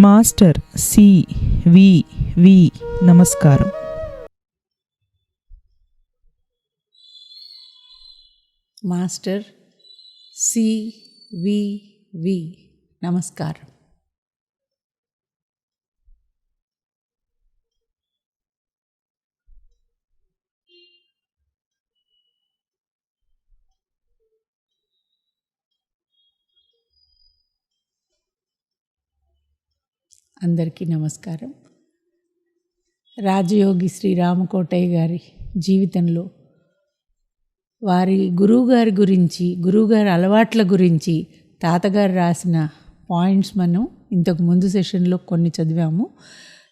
Master C వి వి నమస్కారం. Master C వి వి నమస్కారం. అందరికీ నమస్కారం. రాజయోగి శ్రీ రామకోటయ్య గారి జీవితంలో వారి గురువుగారి గురించి గురువుగారి అలవాట్ల గురించి తాతగారు రాసిన పాయింట్స్ మనం ఇంతకు ముందు సెషన్లో కొన్ని చదివాము.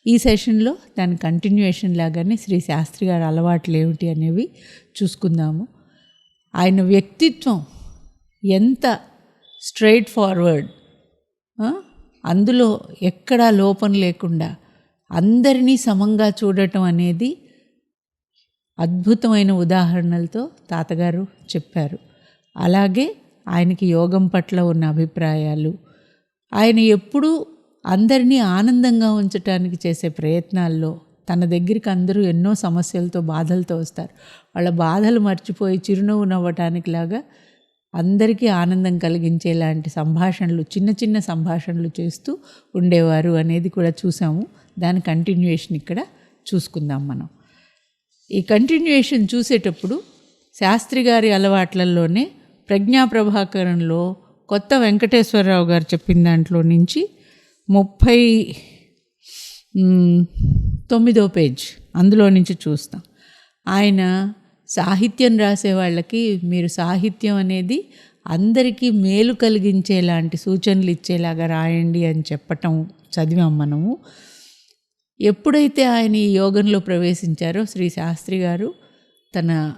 ఈ సెషన్లో దాని కంటిన్యూయేషన్ లాగానే శ్రీ శాస్త్రి గారి అలవాట్లు ఏమిటి అనేవి చూసుకుందాము. ఆయన వ్యక్తిత్వం ఎంత స్ట్రైట్ ఫార్వర్డ్ అందులో ఎక్కడా లోపం లేకుండా అందరినీ సమంగా చూడటం అనేది అద్భుతమైన ఉదాహరణలతో తాతగారు చెప్పారు. అలాగే ఆయనకి యోగం పట్ల ఉన్న అభిప్రాయాలు ఆయన ఎప్పుడూ అందరినీ ఆనందంగా ఉంచటానికి చేసే ప్రయత్నాల్లో తన దగ్గరికి అందరూ ఎన్నో సమస్యలతో బాధలతో వస్తారు. వాళ్ళ బాధలు మర్చిపోయి చిరునవ్వు నవ్వటానికి లాగా అందరికీ ఆనందం కలిగించేలాంటి సంభాషణలు చిన్న చిన్న సంభాషణలు చేస్తూ ఉండేవారు అనేది కూడా చూసాము. దాని కంటిన్యూయేషన్ ఇక్కడ చూసుకుందాం మనం. ఈ కంటిన్యూయేషన్ చూసేటప్పుడు శాస్త్రి గారి అలవాట్లలోనే ప్రజ్ఞా ప్రభాకరంలో కొత్త వెంకటేశ్వరరావు గారు చెప్పిన దాంట్లో నుంచి ముప్పై తొమ్మిదో పేజ్ అందులో నుంచి చూస్తాం. ఆయన సాహిత్యం రాసే వాళ్ళకి మీరు సాహిత్యం అనేది అందరికీ మేలు కలిగించేలాంటి సూచనలు ఇచ్చేలాగా రాయండి అని చెప్పటం చదివాం మనము. ఎప్పుడైతే ఆయన ఈ యోగంలో ప్రవేశించారో శ్రీ శాస్త్రి గారు తన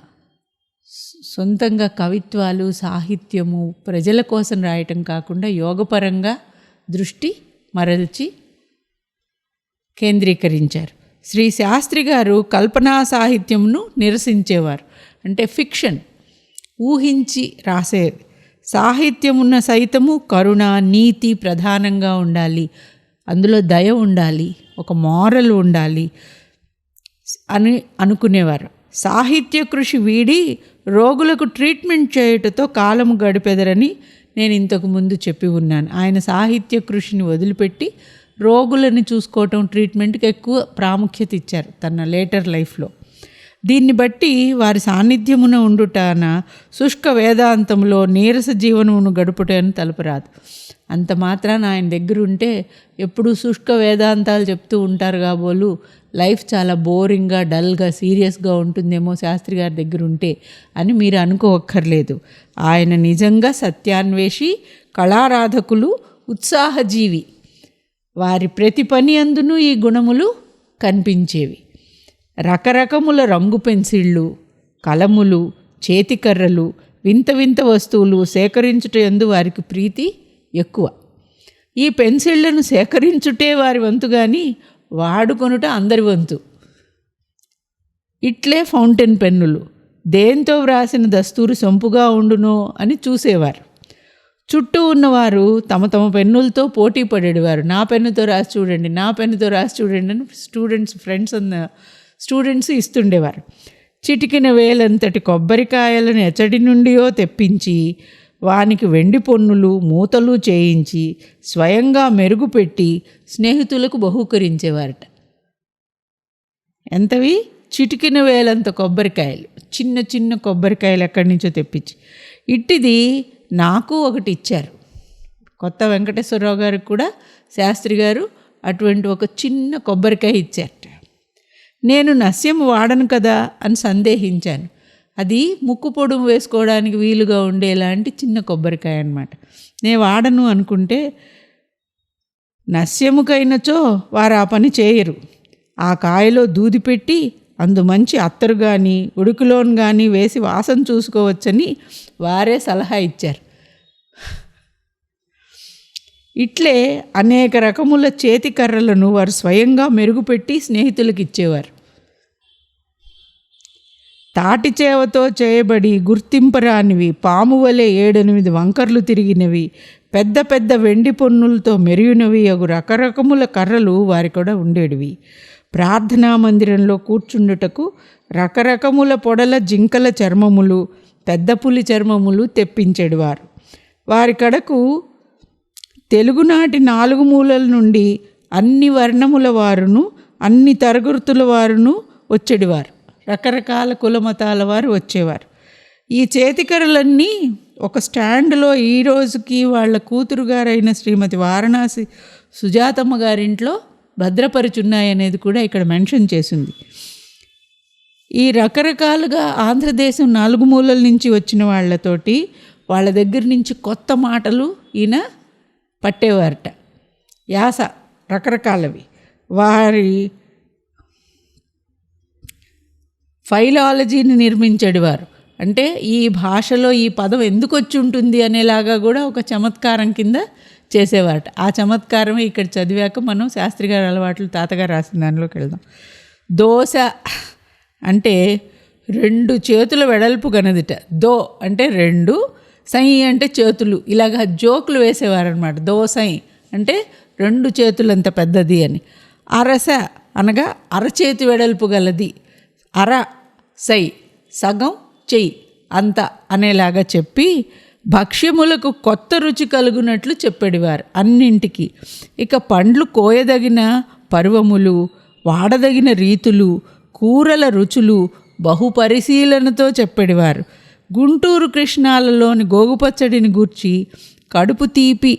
సొంతంగా కవిత్వాలు సాహిత్యము ప్రజల కోసం రాయటం కాకుండా యోగపరంగా దృష్టి మరల్చి కేంద్రీకరించారు. శ్రీ శాస్త్రి గారు కల్పనా సాహిత్యంను నిరసించేవారు. అంటే ఫిక్షన్. ఊహించి రాసేది. సాహిత్యమున్న సైతము కరుణ నీతి ప్రధానంగా ఉండాలి. అందులో దయ ఉండాలి. ఒక మారల్ ఉండాలి అని అనుకునేవారు. సాహిత్య కృషి వీడి రోగులకు ట్రీట్మెంట్ చేయుటతో కాలము గడిపెదరని నేను ఇంతకు ముందు చెప్పి ఉన్నాను. ఆయన సాహిత్య కృషిని వదిలిపెట్టి రోగులని చూసుకోవటం ట్రీట్మెంట్కి ఎక్కువ ప్రాముఖ్యత ఇచ్చారు తన లేటర్ లైఫ్లో దీన్ని బట్టి వారి సాన్నిధ్యమున ఉండుటాన శుష్క వేదాంతంలో నీరస జీవనమును గడుపుటని తలపరాదు అంత మాత్రాన ఆయన దగ్గర ఉంటే ఎప్పుడు శుష్క వేదాంతాలు చెప్తూ ఉంటారు కాబోలు లైఫ్ చాలా బోరింగ్గా డల్గా సీరియస్గా ఉంటుందేమో శాస్త్రి గారి దగ్గర ఉంటే అని మీరు అనుకోవక్కర్లేదు. ఆయన నిజంగా సత్యాన్వేషి కళారాధకులు ఉత్సాహజీవి. వారి ప్రతి పని అందునూ ఈ గుణములు కనిపించేవి. రకరకముల రంగు పెన్సిళ్ళు కలములు చేతికర్రలు వింత వింత వస్తువులు సేకరించుట ఎందు వారికి ప్రీతి ఎక్కువ. ఈ పెన్సిళ్ళను సేకరించుటే వారి వంతు కానీ వాడుకొనుట అందరి వంతు. ఇట్లే ఫౌంటైన్ పెన్నులు దేంతో వ్రాసిన దస్తూరు సొంపుగా ఉండునో అని చూసేవారు. చుట్టూ ఉన్నవారు తమ తమ పెన్నులతో పోటీ పడేవారు. నా పెన్నుతో రాసి చూడండి నా పెన్నుతో రాసి చూడండి అని స్టూడెంట్స్ ఫ్రెండ్స్ అన్న స్టూడెంట్స్ ఇస్తుండేవారు. చిటికిన వేలంతటి కొబ్బరికాయలను ఎచ్చడి నుండియో తెప్పించి వానికి వెండి పొన్నులు మూతలు చేయించి స్వయంగా మెరుగుపెట్టి స్నేహితులకు బహూకరించేవారట. ఎంతవి? చిటికిన వేలంత కొబ్బరికాయలు చిన్న చిన్న కొబ్బరికాయలు ఎక్కడి నుంచో తెప్పించి. ఇట్టిది నాకు ఒకటి ఇచ్చారు. కొత్త వెంకటేశ్వరరావు గారికి కూడా శాస్త్రి గారు అటువంటి ఒక చిన్న కొబ్బరికాయ ఇచ్చారట. నేను నస్యం వాడను కదా అని సందేహించాను. అది ముక్కు పొడుము వేసుకోవడానికి వీలుగా ఉండేలాంటి చిన్న కొబ్బరికాయ అనమాట నేను వాడను అనుకుంటే నస్యముకైనచో వారు ఆ పని చేయరు. ఆ కాయలో దూది పెట్టి అందు మంచి అత్తరు కానీ ఉడుకులోన్ కానీ వేసి వాసన చూసుకోవచ్చని వారే సలహా ఇచ్చారు. ఇట్లే అనేక రకముల చేతి కర్రలను వారు స్వయంగా మెరుగుపెట్టి స్నేహితులకు ఇచ్చేవారు. తాటి చేవతో చేయబడి గుర్తింపరానివి పాము వలె ఏడెనిమిది వంకర్లు తిరిగినవి పెద్ద పెద్ద వెండి పొన్నులతో మెరుగునవి అగు రకరకముల కర్రలు వారి కూడా ఉండేటివి ప్రార్థనా మందిరంలో కూర్చుండుటకు రకరకముల పొడల జింకల చర్మములు పెద్ద పులి చర్మములు తెప్పించేడువారు. వారి కడకు తెలుగునాటి నాలుగు మూలల నుండి అన్ని వర్ణముల వారును అన్ని తరగతుల వారును వచ్చేడివారు. రకరకాల కులమతాల వారు వచ్చేవారు. ఈ చేతికర్రలన్నీ ఒక స్టాండ్లో ఈ రోజుకి వాళ్ళ కూతురు గారైన శ్రీమతి వారణాసి సుజాతమ్మ గారింట్లో భద్రపరుచున్నాయనేది కూడా ఇక్కడ మెన్షన్ చేసింది. ఈ రకరకాలుగా ఆంధ్రదేశం నాలుగు మూలల నుంచి వచ్చిన వాళ్ళతోటి వాళ్ళ దగ్గర నుంచి కొత్త మాటలు ఈయన పట్టేవారట. యాస రకరకాలవి. వారి ఫైలాలజీని నిర్మించేవారు అంటే ఈ భాషలో ఈ పదం ఎందుకు వచ్చి ఉంటుంది అనేలాగా కూడా ఒక చమత్కారం కింద చేసేవారట. ఆ చమత్కారమే ఇక్కడ చదివాక మనం శాస్త్రి గారి అలవాట్లు తాతగారు రాసిన దానిలోకి వెళ్దాం. దోశ అంటే రెండు చేతుల వెడల్పు గనదిట. దో అంటే రెండు సై అంటే చేతులు. ఇలాగ జోకులు వేసేవారనమాట దోసై అంటే రెండు చేతులంత పెద్దది అని. అరస అనగా అరచేతి వెడల్పు గలది. అర సై సగం చెయ్యి అంత అనేలాగా చెప్పి భక్ష్యములకు కొత్త రుచి కలుగునట్లు చెప్పేడివారు అన్నింటికి. ఇక పండ్లు కోయదగిన పర్వములు వాడదగిన రీతులు కూరల రుచులు బహుపరిశీలనతో చెప్పేవారు గుంటూరు కృష్ణాలలోని గోగుపచ్చడిని గూర్చి కడుపు తీపి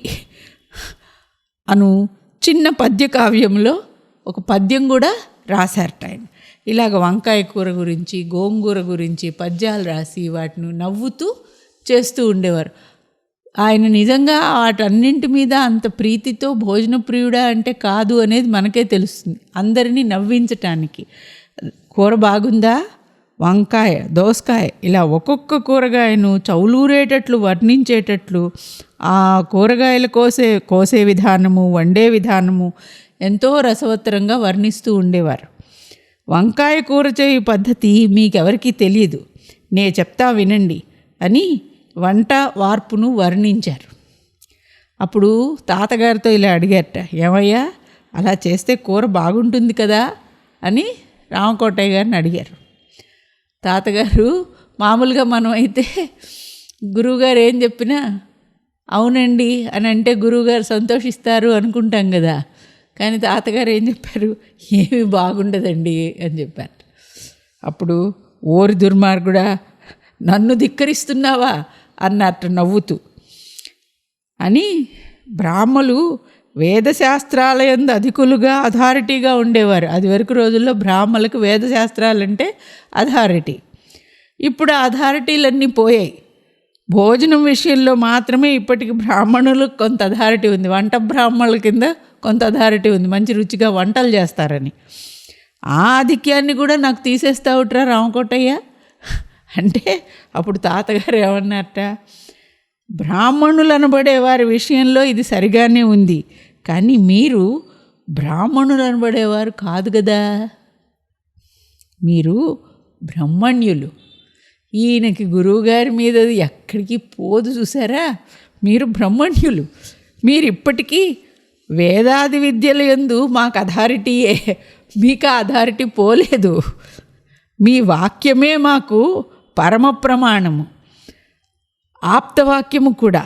అను చిన్న పద్య కావ్యంలో ఒక పద్యం కూడా రాశారట ఆయన. ఇలాగ వంకాయ కూర గురించి గోంగూర గురించి పద్యాలు రాసి వాటిని నవ్వుతూ చేస్తూ ఉండేవారు. ఆయన నిజంగా వాటన్నింటి మీద అంత ప్రీతితో భోజన ప్రియుడా అంటే కాదు అనేది మనకే తెలుస్తుంది అందరినీ నవ్వించటానికి. కూర బాగుందా? వంకాయ దోసకాయ ఇలా ఒక్కొక్క కూరగాయను చౌలూరేటట్లు వర్ణించేటట్లు ఆ కూరగాయలు కోసే కోసే విధానము వండే విధానము ఎంతో రసవత్తరంగా వర్ణిస్తూ ఉండేవారు. వంకాయ కూర చేయు పద్ధతి మీకెవరికీ తెలియదు నే చెప్తా వినండి అని వంట వార్పును వర్ణించారు. అప్పుడు తాతగారితో ఇలా అడిగారట ఏమయ్యా అలా చేస్తే కూర బాగుంటుంది కదా? అని రామకోటయ్య గారిని అడిగారు. తాతగారు మామూలుగా మనం అయితే గురువుగారు ఏం చెప్పినా అవునండి అని అంటే గురువుగారు సంతోషిస్తారు అనుకుంటాం కదా. కానీ తాతగారు ఏం చెప్పారు ఏమి బాగుండదండి అని చెప్పారు. అప్పుడు ఓరి దుర్మార్గుడా నన్ను ధిక్కరిస్తున్నావా? అన్నట్టు నవ్వుతూ. అని బ్రాహ్మలు వేదశాస్త్రాలయందు అధికులుగా అథారిటీగా ఉండేవారు. అది వరకు రోజుల్లో బ్రాహ్మలకు వేదశాస్త్రాలంటే అథారిటీ. ఇప్పుడు ఆ అథారిటీలన్నీ పోయాయి. భోజనం విషయంలో మాత్రమే ఇప్పటికి బ్రాహ్మణులకు కొంత అథారిటీ ఉంది. వంట బ్రాహ్మణుల కింద కొంత అథారిటీ ఉంది. మంచి రుచిగా వంటలు చేస్తారని. ఆ ఆధిక్యాన్ని కూడా నాకు తీసేస్తావుట్రా రామకోటయ్య? అంటే అప్పుడు తాతగారు ఏమన్నారట? బ్రాహ్మణులు అనబడే వారి విషయంలో ఇది సరిగానే ఉంది కానీ మీరు బ్రాహ్మణులు అనబడేవారు కాదు కదా. మీరు బ్రహ్మణ్యులు. ఈయనకి గురువుగారి మీద అది ఎక్కడికి పోదు చూసారా? మీరు బ్రహ్మణ్యులు. మీరు ఇప్పటికీ వేదాది విద్యల యందు మాకు అథారిటీయే మీకు అథారిటీ పోలేదు. మీ వాక్యమే మాకు పరమ ప్రమాణము. ఆప్తవాక్యము కూడా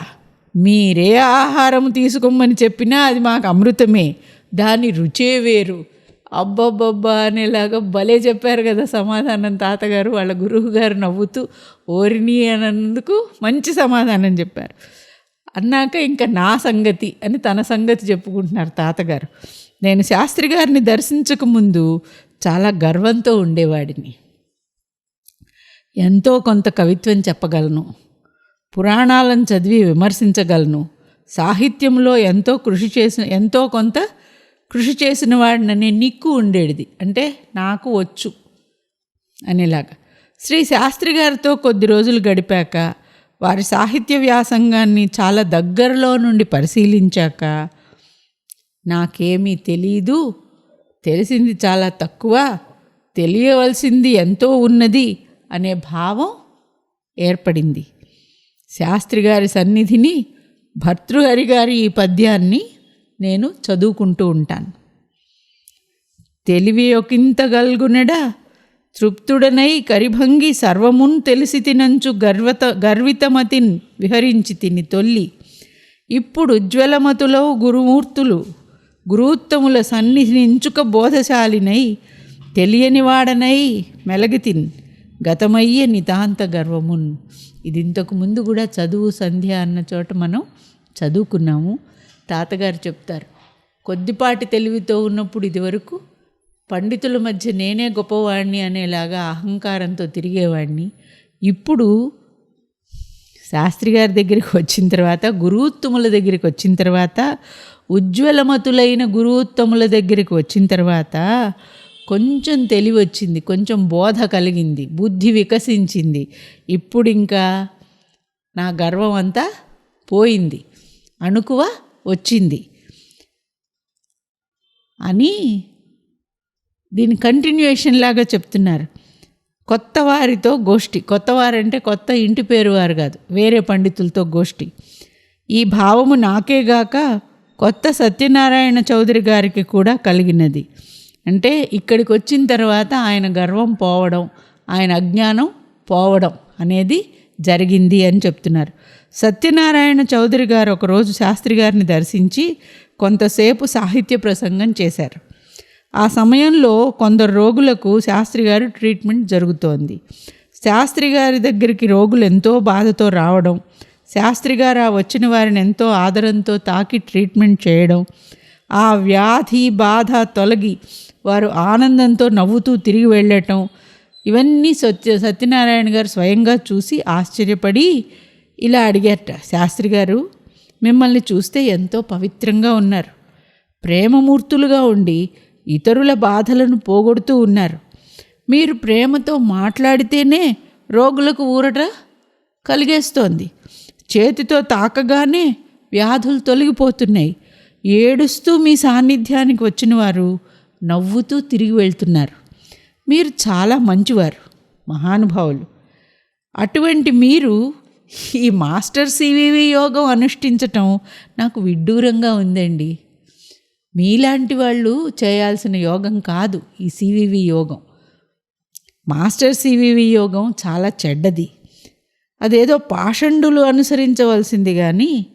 మీరే ఆహారం తీసుకోమని చెప్పినా అది మాకు అమృతమే దాని రుచే వేరు. అబ్బబ్బబ్బా అనేలాగా భలే చెప్పారు కదా సమాధానం తాతగారు వాళ్ళ గురువు గారు నవ్వుతూ ఓరిని అన్నందుకు మంచి సమాధానం చెప్పారు. అన్నాక ఇంకా నా సంగతి అని తన సంగతి చెప్పుకుంటున్నారు తాతగారు. నేను శాస్త్రి గారిని దర్శించక ముందు చాలా గర్వంతో ఉండేవాడిని. ఎంతో కొంత కవిత్వం చెప్పగలను. పురాణాలను చదివి విమర్శించగలను. సాహిత్యంలో ఎంతో కృషి చేసిన ఎంతో కొంత కృషి చేసిన వాడిననే నిక్కు ఉండేది అంటే నాకు వచ్చు అనేలాగా. శ్రీ శాస్త్రి గారితో కొద్ది రోజులు గడిపాక వారి సాహిత్య వ్యాసంగాన్ని చాలా దగ్గరలో నుండి పరిశీలించాక నాకేమీ తెలీదు తెలిసింది చాలా తక్కువ తెలియవలసింది ఎంతో ఉన్నది అనే భావం ఏర్పడింది. శాస్త్రి గారి సన్నిధిని భర్తృహరి గారి ఈ పద్యాన్ని నేను చదువుకుంటూ ఉంటాను. తెలివి ఒకంత గల్గునడ తృప్తుడనై కరిభంగి సర్వమున్ తెలిసి తినంచు గర్వత గర్వితమతిన్ విహరించి తిని తొల్లి. ఇప్పుడు ఉజ్వలమతులో గురుమూర్తులు గురుత్తముల సన్నిధించుక బోధశాలినై తెలియనివాడనై మెలగితిన్ గతమయ్యే నితాంత గర్వమున్. ఇది ఇంతకు ముందు కూడా చదువు సంధ్య అన్న చోట మనం చదువుకున్నాము. తాతగారు చెప్తారు కొద్దిపాటి తెలివితో ఉన్నప్పుడు ఇదివరకు పండితుల మధ్య నేనే గొప్పవాడిని అనేలాగా అహంకారంతో తిరిగేవాడిని ఇప్పుడు శాస్త్రి గారి దగ్గరికి వచ్చిన తర్వాత గురువుత్తముల దగ్గరికి వచ్చిన తర్వాత ఉజ్వలమతులైన గురువుత్తముల దగ్గరికి వచ్చిన తర్వాత కొంచెం తెలివి వచ్చింది కొంచెం బోధ కలిగింది బుద్ధి వికసించింది. ఇప్పుడు ఇంకా నా గర్వం అంతా పోయింది అణుకువ వచ్చింది. అని దీని కంటిన్యూయేషన్ లాగా చెప్తున్నారు. కొత్త వారితో గోష్ఠి కొత్త వారంటే కొత్త ఇంటి పేరు వారు కాదు వేరే పండితులతో గోష్ఠి. ఈ భావము నాకేగాక కొత్త సత్యనారాయణ చౌదరి గారికి కూడా కలిగినది. అంటే ఇక్కడికి వచ్చిన తర్వాత ఆయన గర్వం పోవడం ఆయన అజ్ఞానం పోవడం అనేది జరిగింది అని చెప్తున్నారు. సత్యనారాయణ చౌదరి గారు ఒకరోజు శాస్త్రి గారిని దర్శించి కొంతసేపు సాహిత్య ప్రసంగం చేశారు. ఆ సమయంలో కొందరు రోగులకు శాస్త్రి గారు ట్రీట్మెంట్ జరుగుతోంది. శాస్త్రి గారి దగ్గరికి రోగులు ఎంతో బాధతో రావడం శాస్త్రి గారు ఆ వచ్చిన వారిని ఎంతో ఆదరంతో తాకి ట్రీట్మెంట్ చేయడం ఆ వ్యాధి బాధ తొలగి వారు ఆనందంతో నవ్వుతూ తిరిగి వెళ్ళటం ఇవన్నీ సత్య సత్యనారాయణ గారు స్వయంగా చూసి ఆశ్చర్యపడి ఇలా అడిగారట. శాస్త్రి గారు మిమ్మల్ని చూస్తే ఎంతో పవిత్రంగా ఉన్నారు. ప్రేమమూర్తులుగా ఉండి ఇతరుల బాధలను పోగొడుతూ ఉన్నారు. మీరు ప్రేమతో మాట్లాడితేనే రోగులకు ఊరట కలిగేస్తోంది. చేతితో తాకగానే వ్యాధులు తొలగిపోతున్నాయి. ఏడుస్తూ మీ సాన్నిధ్యానికి వచ్చిన వారు నవ్వుతూ తిరిగి వెళ్తున్నారు. మీరు చాలా మంచివారు మహానుభావులు. అటువంటి మీరు ఈ మాస్టర్ సివివి యోగం అనుష్ఠించటం నాకు విడ్డూరంగా ఉందండి. మీలాంటి వాళ్ళు చేయాల్సిన యోగం కాదు ఈ సివివి యోగం. మాస్టర్ సివివి యోగం చాలా చెడ్డది. అదేదో పాషండులు అనుసరించవలసింది కానీ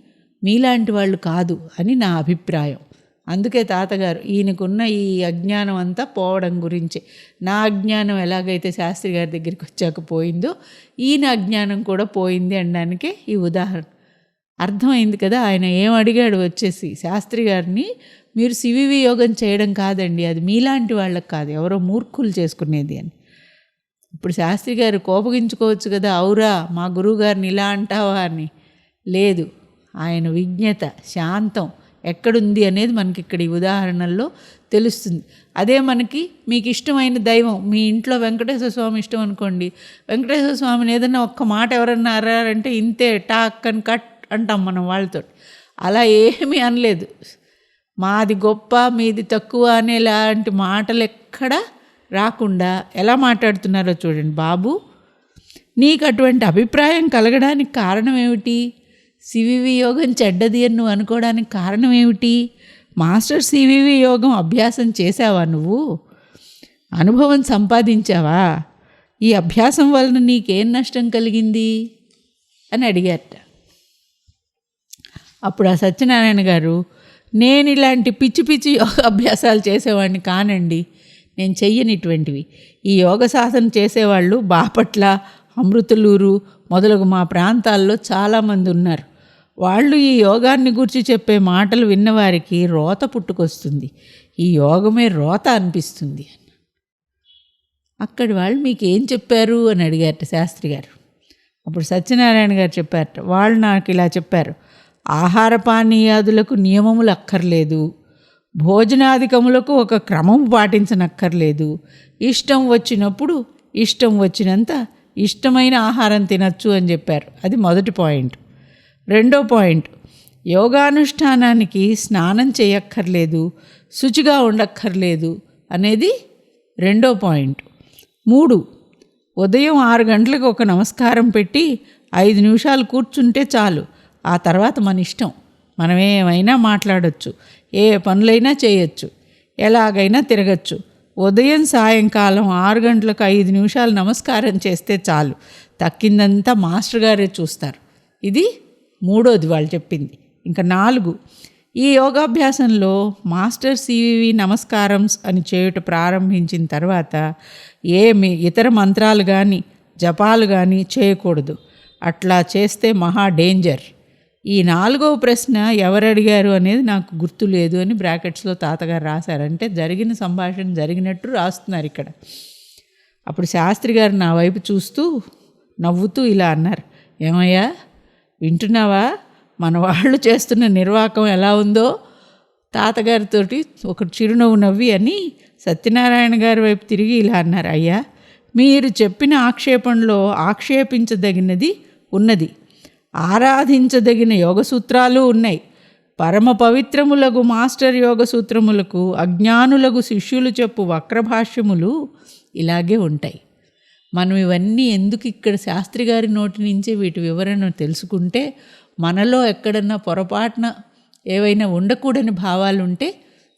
మీలాంటి వాళ్ళు కాదు అని నా అభిప్రాయం. అందుకే తాతగారు ఈయనకున్న ఈ అజ్ఞానం అంతా పోవడం గురించి. నా అజ్ఞానం ఎలాగైతే శాస్త్రి గారి దగ్గరికి వచ్చాక పోయిందో ఈయన అజ్ఞానం కూడా పోయింది అనడానికే ఈ ఉదాహరణ. అర్థమైంది కదా ఆయన ఏం అడిగాడు వచ్చేసి శాస్త్రి గారిని మీరు సివివి యోగం చేయడం కాదండి అది మీలాంటి వాళ్ళకి కాదు ఎవరో మూర్ఖులు చేసుకునేది అని. ఇప్పుడు శాస్త్రి గారు కోపగించుకోవచ్చు కదా అవురా మా గురువు గారిని ఇలా అంటావా అని. లేదు ఆయన విజ్ఞత శాంతం ఎక్కడుంది అనేది మనకి ఇక్కడ ఈ ఉదాహరణల్లో తెలుస్తుంది. అదే మనకి మీకు ఇష్టమైన దైవం మీ ఇంట్లో వెంకటేశ్వర స్వామి ఇష్టం అనుకోండి. వెంకటేశ్వర స్వామిని ఏదైనా ఒక్క మాట ఎవరన్నా అరారంటే ఇంతే టాక్ అని కట్ అంటాం మనం వాళ్ళతో. అలా ఏమీ అనలేదు. మాది గొప్ప మీది తక్కువ అనేలాంటి మాటలు ఎక్కడా రాకుండా ఎలా మాట్లాడుతున్నారో చూడండి బాబు. నీకు అటువంటి అభిప్రాయం కలగడానికి కారణం ఏమిటి? సివివి యోగం చెడ్డది అని నువ్వు అనుకోవడానికి కారణం ఏమిటి? మాస్టర్ సివివి యోగం అభ్యాసం చేసావా నువ్వు? అనుభవం సంపాదించావా? ఈ అభ్యాసం వలన నీకేం నష్టం కలిగింది? అని అడిగారట. అప్పుడు ఆ సత్యనారాయణ గారు నేను ఇలాంటి పిచ్చి పిచ్చి యోగ అభ్యాసాలు చేసేవాడిని కానండి. నేను చెయ్యనిటువంటివి. ఈ యోగ సాధన చేసేవాళ్ళు బాపట్ల అమృతలూరు మొదలగు మా ప్రాంతాల్లో చాలామంది ఉన్నారు. వాళ్ళు ఈ యోగాన్ని గురించి చెప్పే మాటలు విన్నవారికి రోత పుట్టుకొస్తుంది. ఈ యోగమే రోత అనిపిస్తుంది అక్కడి వాళ్ళు మీకు ఏం చెప్పారు అని అడిగారట శాస్త్రి గారు. అప్పుడు సత్యనారాయణ గారు చెప్పారట వాళ్ళు నాకు ఇలా చెప్పారు ఆహార పానీయాదులకు నియమములు అక్కర్లేదు భోజనాధికములకు ఒక క్రమం పాటించనక్కర్లేదు ఇష్టం వచ్చినప్పుడు ఇష్టం వచ్చినంత ఇష్టమైన ఆహారం తినచ్చు అని చెప్పారు. అది మొదటి పాయింట్. రెండో పాయింట్. యోగానుష్ఠానానికి స్నానం చేయక్కర్లేదు శుచిగా ఉండక్కర్లేదు అనేది రెండో పాయింట్. మూడు ఉదయం ఆరు గంటలకు ఒక నమస్కారం పెట్టి ఐదు నిమిషాలు కూర్చుంటే చాలు. ఆ తర్వాత మన ఇష్టం. మనం ఏమైనా మాట్లాడొచ్చు. ఏ పనులైనా చేయొచ్చు. ఎలాగైనా తిరగచ్చు. ఉదయం సాయంకాలం ఆరు గంటలకు ఐదు నిమిషాలు నమస్కారం చేస్తే చాలు. తక్కిందంతా మాస్టర్ గారే చూస్తారు. ఇది మూడోది వాళ్ళు చెప్పింది. ఇంకా నాలుగు ఈ యోగాభ్యాసంలో మాస్టర్ సివివి నమస్కారం అని చేయుట ప్రారంభించిన తర్వాత ఏమి ఇతర మంత్రాలు కానీ జపాలు కానీ చేయకూడదు. అట్లా చేస్తే మహా డేంజర్. ఈ నాలుగవ ప్రశ్న ఎవరు అడిగారు అనేది నాకు గుర్తు లేదు అని బ్రాకెట్స్లో తాతగారు రాశారంటే జరిగిన సంభాషణ జరిగినట్టు రాస్తున్నారు ఇక్కడ. అప్పుడు శాస్త్రి గారు నా వైపు చూస్తూ నవ్వుతూ ఇలా అన్నారు. ఏమయ్యా? వింటున్నావా? మన వాళ్ళు చేస్తున్న నిర్వాకం ఎలా ఉందో? తాతగారితోటి ఒక చిరునవ్వు నవ్వి అని సత్యనారాయణ గారి వైపు తిరిగి ఇలా అన్నారు అయ్యా మీరు చెప్పిన ఆక్షేపణలో ఆక్షేపించదగినది ఉన్నది. ఆరాధించదగిన యోగ సూత్రాలు ఉన్నాయి. పరమ పవిత్రములకు మాస్టర్ యోగ సూత్రములకు అజ్ఞానులకు శిష్యులు చెప్పు వక్రభాష్యములు ఇలాగే ఉంటాయి. మనం ఇవన్నీ ఎందుకు ఇక్కడ శాస్త్రి గారి నోటి నుంచే వీటి వివరణ తెలుసుకుంటే మనలో ఎక్కడన్నా పొరపాటున ఏవైనా ఉండకూడని భావాలు ఉంటే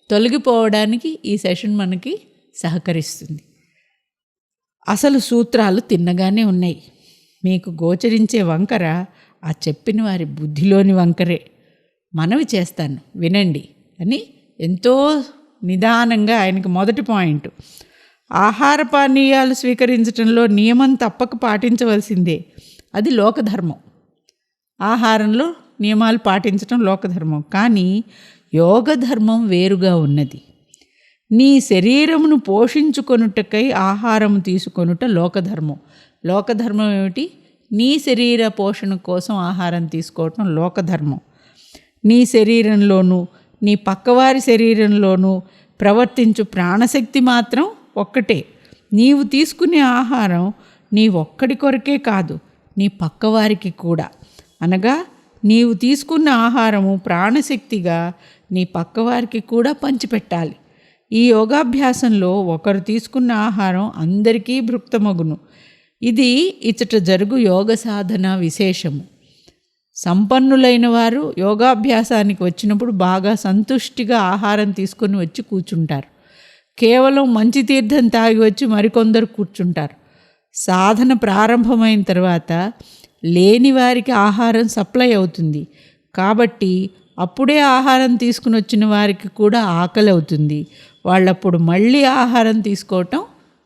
తొలగిపోవడానికి ఈ సెషన్ మనకి సహకరిస్తుంది. అసలు సూత్రాలు తిన్నగానే ఉన్నాయి. మీకు గోచరించే వంకర ఆ చెప్పిన వారి బుద్ధిలోని వంకరే. మనవి చేస్తాను వినండి అని ఎంతో నిదానంగా ఆయనకి మొదటి పాయింట్. ఆహార పానీయాలు స్వీకరించడంలో నియమం తప్పక పాటించవలసిందే. అది లోకధర్మం. ఆహారంలో నియమాలు పాటించడం లోకధర్మం. కానీ యోగధర్మం వేరుగా ఉన్నది. నీ శరీరమును పోషించుకొనుటకై ఆహారం తీసుకొనుట లోకధర్మం. లోకధర్మం ఏమిటి? నీ శరీర పోషణ కోసం ఆహారం తీసుకోవటం లోకధర్మం. నీ శరీరంలోనూ నీ పక్కవారి శరీరంలోనూ ప్రవర్తించు ప్రాణశక్తి మాత్రం ఒక్కటే. నీవు తీసుకునే ఆహారం నీ ఒక్కడి కొరకే కాదు నీ పక్కవారికి కూడా. అనగా నీవు తీసుకున్న ఆహారము ప్రాణశక్తిగా నీ పక్కవారికి కూడా పంచిపెట్టాలి. ఈ యోగాభ్యాసంలో ఒకరు తీసుకున్న ఆహారం అందరికీ భృక్తమగును ఇది ఇచ్చట జరుగు యోగ సాధన విశేషము. సంపన్నులైన వారు యోగాభ్యాసానికి వచ్చినప్పుడు బాగా సంతుష్టిగా ఆహారం తీసుకొని వచ్చి కూర్చుంటారు. కేవలం మంచి తీర్థం తాగి వచ్చి మరికొందరు కూర్చుంటారు. సాధన ప్రారంభమైన తర్వాత లేని వారికి ఆహారం సప్లై అవుతుంది. కాబట్టి అప్పుడే ఆహారం తీసుకుని వచ్చిన వారికి కూడా ఆకలి అవుతుంది. వాళ్ళప్పుడు మళ్ళీ ఆహారం తీసుకోవటం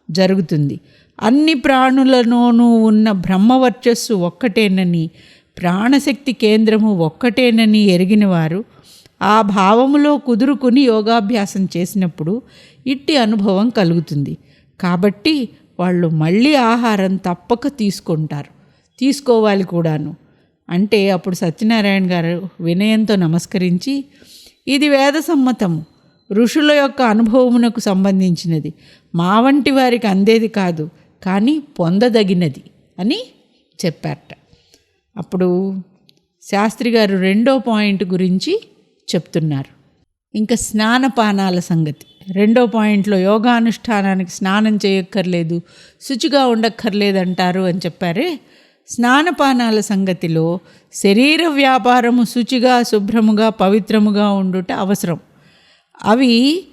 జరుగుతుంది. అన్ని ప్రాణులలోనూ ఉన్న బ్రహ్మవర్చస్సు ఒక్కటేనని ప్రాణశక్తి కేంద్రము ఒక్కటేనని ఎరిగిన వారు ఆ భావములో కుదురుకుని యోగాభ్యాసం చేసినప్పుడు ఇట్టి అనుభవం కలుగుతుంది. కాబట్టి వాళ్ళు మళ్ళీ ఆహారం తప్పక తీసుకుంటారు. తీసుకోవాలి కూడాను. అంటే అప్పుడు సత్యనారాయణ గారు వినయంతో నమస్కరించి ఇది వేద సమ్మతము. ఋషుల యొక్క అనుభవమునకు సంబంధించినది. మా వంటి వారికి అందేది కాదు కానీ పొందదగినది అని చెప్పారట. అప్పుడు శాస్త్రి గారు రెండో పాయింట్ గురించి చెప్తున్నారు. ఇంకా స్నానపానాల సంగతి. రెండో పాయింట్లో యోగానుష్ఠానానికి స్నానం చేయక్కర్లేదు శుచిగా ఉండక్కర్లేదు అంటారు అని చెప్పారే. స్నానపానాల సంగతిలో శరీర వ్యాపారము శుచిగా శుభ్రముగా పవిత్రముగా ఉండుట అవసరం. అవి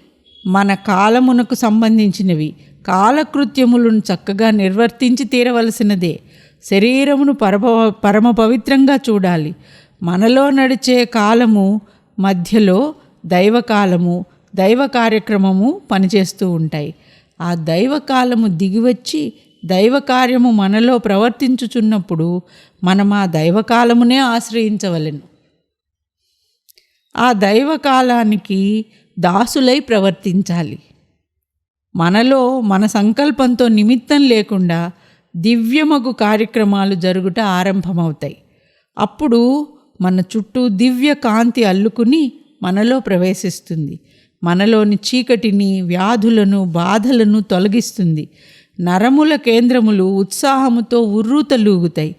మన కాలమునకు సంబంధించినవి. కాలకృత్యములను చక్కగా నిర్వర్తించి తీరవలసినదే. శరీరమును పరమ పరమ పవిత్రంగా చూడాలి. మనలో నడిచే కాలము మధ్యలో దైవకాలము దైవ కార్యక్రమము పనిచేస్తూ ఉంటాయి. ఆ దైవకాలము దిగివచ్చి దైవ కార్యము మనలో ప్రవర్తించుచున్నప్పుడు మనం ఆ దైవకాలమునే ఆశ్రయించవలెను. ఆ దైవకాలానికి దాసులై ప్రవర్తించాలి. మనలో మన సంకల్పంతో నిమిత్తం లేకుండా దివ్యమగు కార్యక్రమాలు జరుగుట ఆరంభమవుతాయి. అప్పుడు మన చుట్టూ దివ్య కాంతి అల్లుకుని మనలో ప్రవేశిస్తుంది. మనలోని చీకటిని వ్యాధులను బాధలను తొలగిస్తుంది. నరముల కేంద్రములు ఉత్సాహముతో ఉర్రూతలూగుతాయి.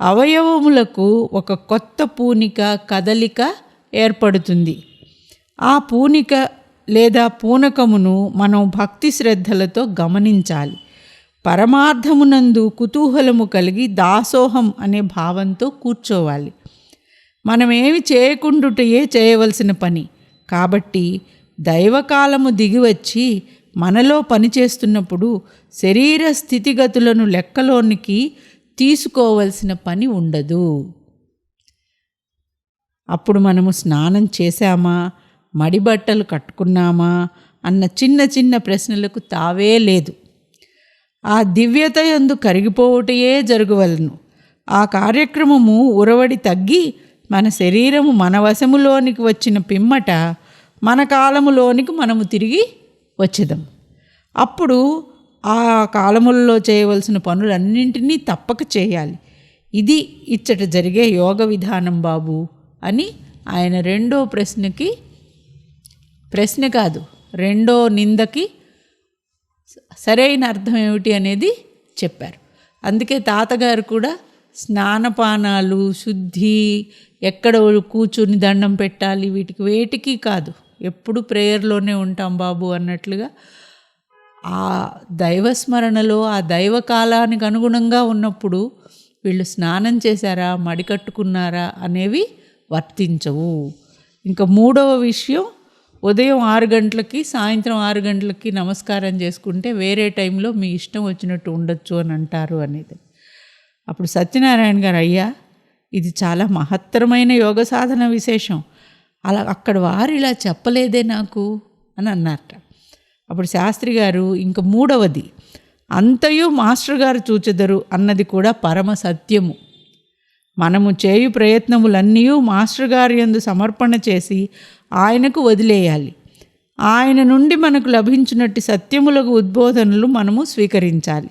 అవయవములకు ఒక కొత్త పూనిక కదలిక ఏర్పడుతుంది. ఆ పూనిక లేదా పూనకమును మనం భక్తి శ్రద్ధలతో గమనించాలి. పరమార్థమునందు కుతూహలము కలిగి దాసోహం అనే భావంతో కూర్చోవాలి. మనమేమి చేయకుండుటయే చేయవలసిన పని. కాబట్టి దైవకాలము దిగివచ్చి మనలో పనిచేస్తున్నప్పుడు శరీర స్థితిగతులను లెక్కలోనికి తీసుకోవలసిన పని ఉండదు. అప్పుడు మనము స్నానం చేశామా? మడి బట్టలు కట్టుకున్నామా? అన్న చిన్న చిన్న ప్రశ్నలకు తావే లేదు. ఆ దివ్యత యందు కరిగిపోవుటయే జరుగువలను. ఆ కార్యక్రమము ఉరవడి తగ్గి మన శరీరము మన వశములోనికి వచ్చిన పిమ్మట మన కాలములోనికి మనము తిరిగి వచ్చేదాం. అప్పుడు ఆ కాలములలో చేయవలసిన పనులన్నింటినీ తప్పక చేయాలి. ఇది ఇచ్చట జరిగే యోగ విధానం బాబు అని ఆయన రెండో ప్రశ్నకి ప్రశ్న కాదు రెండో నిందకి సరైన అర్థం ఏమిటి అనేది చెప్పారు. అందుకే తాతగారు కూడా స్నానపానాలు శుద్ధి ఎక్కడ కూర్చుని దండం పెట్టాలి వీటికి వేటికి కాదు. ఎప్పుడు ప్రేయర్లోనే ఉంటాం బాబు అన్నట్లుగా ఆ దైవస్మరణలో ఆ దైవ కాలానికి అనుగుణంగా ఉన్నప్పుడు వీళ్ళు స్నానం చేశారా మడికట్టుకున్నారా అనేవి వర్తించవు. ఇంకా మూడవ విషయం ఉదయం ఆరు గంటలకి సాయంత్రం ఆరు గంటలకి నమస్కారం చేసుకుంటే వేరే టైంలో మీ ఇష్టం వచ్చినట్టు ఉండొచ్చు అని అంటారు అనేది. అప్పుడు సత్యనారాయణ గారు అయ్యా ఇది చాలా మహత్తరమైన యోగ సాధన విశేషం. అలా అక్కడ వారు ఇలా చెప్పలేదే నాకు అని అన్నారట. అప్పుడు శాస్త్రి గారు ఇంక మూడవది అంతయు మాస్టర్ గారు చూచెదరు అన్నది కూడా పరమ సత్యము. మనము చేయు ప్రయత్నములన్నీ మాస్టర్ గారి యందు సమర్పణ చేసి ఆయనకు వదిలేయాలి. ఆయన నుండి మనకు లభించినట్టు సత్యములకు ఉద్బోధనలు మనము స్వీకరించాలి.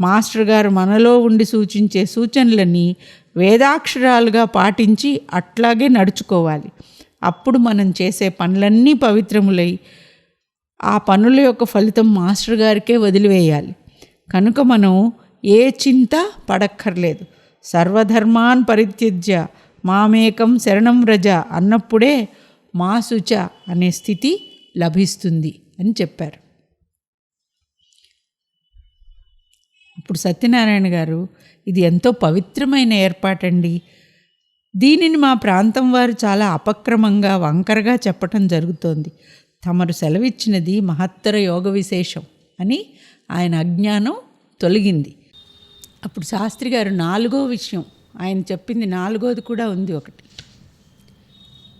మాస్టర్ గారు మనలో ఉండి సూచించే సూచనలని వేదాక్షరాలుగా పాటించి అట్లాగే నడుచుకోవాలి. అప్పుడు మనం చేసే పనులన్నీ పవిత్రములై ఆ పనుల యొక్క ఫలితం మాస్టర్ గారికే వదిలివేయాలి. కనుక మనం ఏ చింత పడక్కర్లేదు. సర్వధర్మాన్ పరిత్యజ్య మామేకం శరణం రజ అన్నప్పుడే మాసుచ అనే స్థితి లభిస్తుంది అని చెప్పారు. ఇప్పుడు సత్యనారాయణ గారు ఇది ఎంతో పవిత్రమైన ఏర్పాటండి. దీనిని మా ప్రాంతం వారు చాలా అపక్రమంగా వంకరగా చెప్పటం జరుగుతోంది. తమరు సెలవిచ్చినది మహత్తర యోగ విశేషం అని ఆయన అజ్ఞానం తొలగింది. అప్పుడు శాస్త్రి గారు నాలుగో విషయం ఆయన చెప్పింది నాలుగోది కూడా ఉంది ఒకటి.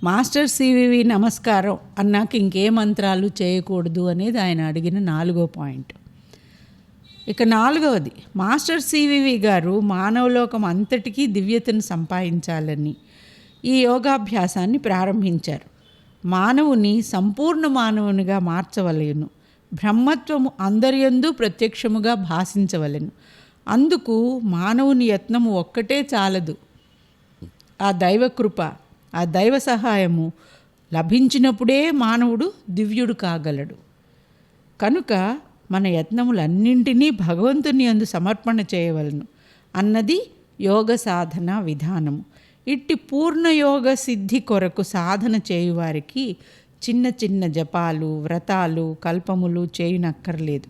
మాస్టర్ సివివి నమస్కారం అన్నాక ఇంకే మంత్రాలు చేయకూడదు అనేది ఆయన అడిగిన నాలుగో పాయింట్. ఇక నాలుగవది మాస్టర్ సివివి గారు మానవలోకం అంతటికీ దివ్యతను సంపాదించాలని ఈ యోగాభ్యాసాన్ని ప్రారంభించారు. మానవుని సంపూర్ణ మానవునిగా మార్చవలేను. బ్రహ్మత్వము అందరియందు ప్రత్యక్షముగా భాషించవలెను. అందుకు మానవుని యత్నము ఒక్కటే చాలదు. ఆ దైవకృప ఆ దైవ సహాయము లభించినప్పుడే మానవుడు దివ్యుడు కాగలడు. కనుక మన యత్నములన్నింటినీ భగవంతుని అందు సమర్పణ చేయవలను. అన్నది యోగ సాధన విధానము. ఇట్టి పూర్ణయోగ సిద్ధి కొరకు సాధన చేయువారికి చిన్న చిన్న జపాలు వ్రతాలు కల్పములు చేయునక్కర్లేదు.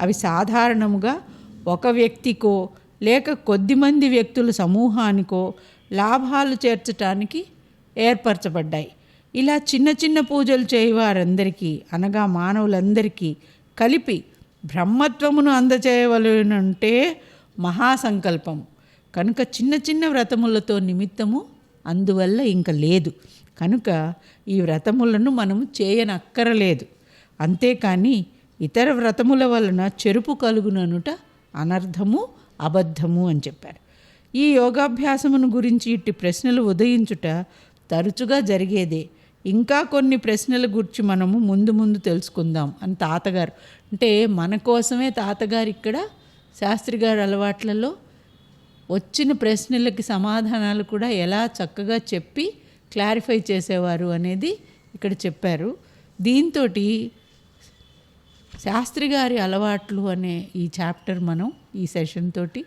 అవి సాధారణముగా ఒక వ్యక్తికో లేక కొద్దిమంది వ్యక్తుల సమూహానికో లాభాలు చేర్చటానికి ఏర్పరచబడ్డాయి. ఇలా చిన్న చిన్న పూజలు చేయవారందరికీ అనగా మానవులందరికీ కలిపి బ్రహ్మత్వమును అందచేయవలనంటే మహాసంకల్పము కనుక చిన్న చిన్న వ్రతములతో నిమిత్తము అందువల్ల ఇంక లేదు. కనుక ఈ వ్రతములను మనము చేయనక్కరలేదు. అంతేకాని ఇతర వ్రతముల వలన చెరుపు కలుగుననుట అనర్థము అబద్ధము అని చెప్పారు. ఈ యోగాభ్యాసమును గురించి ఇట్టి ప్రశ్నలు ఉదయించుట తరచుగా జరిగేదే. ఇంకా కొన్ని ప్రశ్నల గురించి మనము ముందు ముందు తెలుసుకుందాం అని తాతగారు. అంటే మన కోసమే తాతగారు ఇక్కడ శాస్త్రి గారి అలవాట్లలో వచ్చిన ప్రశ్నలకి సమాధానాలు కూడా ఎలా చక్కగా చెప్పి క్లారిఫై చేసేవారు అనేది ఇక్కడ చెప్పారు. దీంతో శాస్త్రి గారి అలవాట్లు అనే ఈ చాప్టర్ మనం ఈ సెషన్ తోటి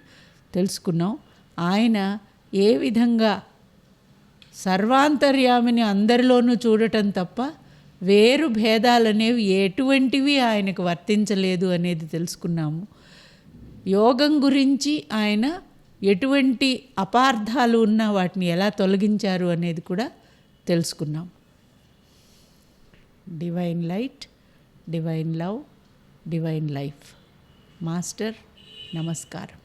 తెలుసుకున్నాం. ఆయన ఏ విధంగా సర్వాంతర్యామిని అందరిలోనూ చూడటం తప్ప వేరు భేదాలనేవి ఎటువంటివి ఆయనకు వర్తించలేదు అనేది తెలుసుకున్నాము. యోగం గురించి ఆయన ఎటువంటి అపార్థాలు ఉన్నా వాటిని ఎలా తొలగించారు అనేది కూడా తెలుసుకున్నాం. Divine light divine love divine life master నమస్కారం.